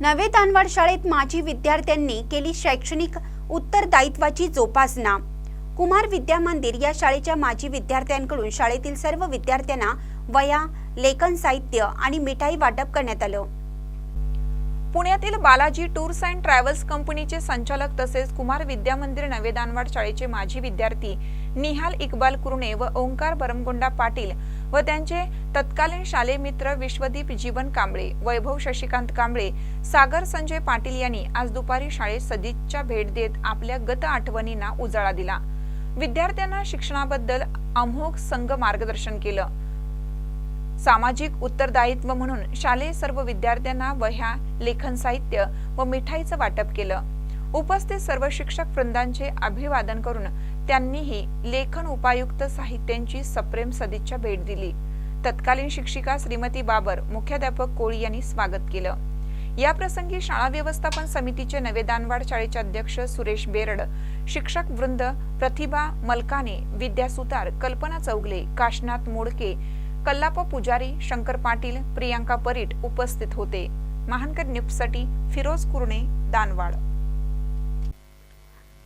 नवे तानवाड शाळेत माजी विद्यार्थ्यांनी केली शैक्षणिक उत्तरदायित्वाची जोपासना. कुमार विद्या मंदिर या शाळेच्या माजी विद्यार्थ्यांकडून शाळेतील सर्व विद्यार्थ्यांना वया लेखन साहित्य आणि मिठाई वाटप करण्यात आलं. पुण्यातील बालाजी टूर्स अँड ट्रॅव्हल्स कंपनीचे संचालक तसेच कुमार विद्या मंदिर नवे दानवाड शाळेचे माजी विद्यार्थी निहाल इक्बाल कुरणे व ओंकार बरमगोंडा पाटील व त्यांचे तत्कालीन शालेय मित्र विश्वदीप जीवन कांबळे वैभव शशिकांत कांबळे सागर संजय पाटील यांनी आज दुपारी शाळेत सदिच्छा भेट देत आपल्या गत आठवणींना उजाळा दिला. विद्यार्थ्यांना शिक्षणाबद्दल अमोघ संघ मार्गदर्शन केलं. सामाजिक उत्तरदायित्व म्हणून शालेय सर्व विद्यार्थ्यांना वह्या लेखन साहित्य व मिठाईचं वाटप केलं. उपस्थित सर्व शिक्षक वृंदांचे अभिवादन करून त्यांनीही लेखन उपायुक्त साहित्यांची सप्रेम सदिच्छा भेट दिली. तत्कालीन शिक्षिका श्रीमती बाबर मुख्याध्यापक कोळी यांनी स्वागत केलं. या प्रसंगी शाळा व्यवस्थापन समितीचे नवे दानवाड शाळेचे अध्यक्ष सुरेश बेरड शिक्षक वृंद प्रतिभा मलकाने विद्या सुतार कल्पना चौगले काशनाथ मोडके कल्लाप पुजारी शंकर पाटील प्रियांका परीट उपस्थित होते. महानकर न्यूजसाठी फिरोज कुरणे दानवाड.